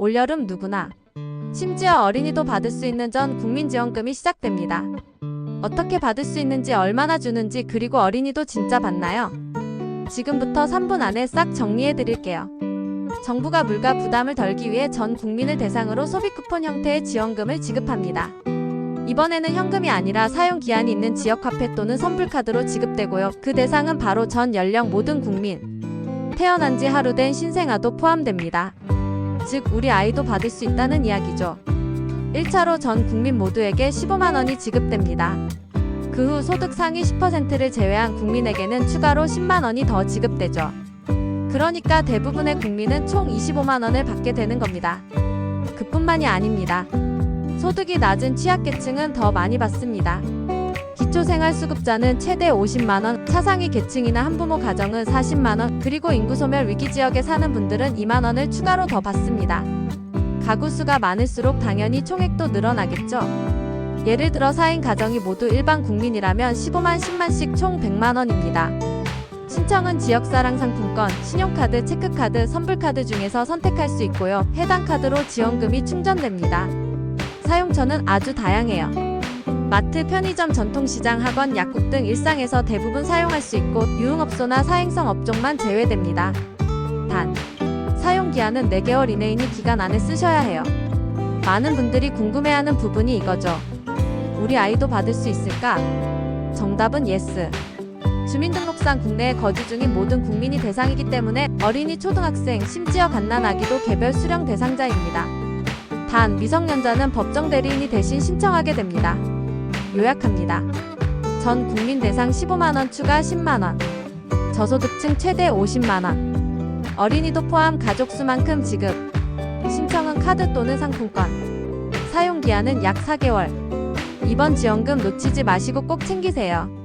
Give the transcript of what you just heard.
올여름 누구나 심지어 어린이도 받을 수 있는 전 국민 지원금이 시작됩니다. 어떻게 받을 수 있는지 얼마나 주는지 그리고 어린이도 진짜 받나요? 지금부터 3분 안에 싹 정리해 드릴게요. 정부가 물가 부담을 덜기 위해 전 국민을 대상으로 소비 쿠폰 형태의 지원금을 지급합니다. 이번에는 현금이 아니라 사용 기한이 있는 지역 화폐 또는 선불 카드로 지급되고요. 그 대상은 바로 전 연령 모든 국민. 태어난 지 하루 된 신생아도 포함됩니다. 즉, 우리 아이도 받을 수 있다는 이야기죠. 1차로 전 국민 모두에게 15만 원이 지급됩니다. 그 후 소득 상위 10%를 제외한 국민에게는 추가로 10만 원이 더 지급되죠. 그러니까 대부분의 국민은 총 25만 원을 받게 되는 겁니다. 그뿐만이 아닙니다. 소득이 낮은 취약계층은 더 많이 받습니다. 기초생활수급자는 최대 50만 원, 차상위 계층이나 한부모 가정은 40만 원, 그리고 인구소멸 위기 지역에 사는 분들은 2만 원을 추가로 더 받습니다. 가구 수가 많을수록 당연히 총액도 늘어나겠죠. 예를 들어 4인 가정이 모두 일반 국민이라면 15만 10만씩 총 100만 원입니다. 신청은 지역사랑 상품권, 신용카드, 체크카드, 선불카드 중에서 선택할 수 있고요. 해당 카드로 지원금이 충전됩니다. 사용처는 아주 다양해요. 마트, 편의점, 전통시장, 학원, 약국 등 일상에서 대부분 사용할 수 있고 유흥업소나 사행성 업종만 제외됩니다. 단, 사용 기한은 4개월 이내이니 기간 안에 쓰셔야 해요. 많은 분들이 궁금해하는 부분이 이거죠. 우리 아이도 받을 수 있을까? 정답은 예스. 주민등록상 국내에 거주 중인 모든 국민이 대상이기 때문에 어린이, 초등학생, 심지어 갓난아기도 개별 수령 대상자입니다. 단, 미성년자는 법정 대리인이 대신 신청하게 됩니다. 요약합니다. 전 국민 대상 15만원 추가 10만원. 저소득층 최대 50만원. 어린이도 포함 가족 수만큼 지급. 신청은 카드 또는 상품권. 사용 기한은 약 4개월. 이번 지원금 놓치지 마시고 꼭 챙기세요.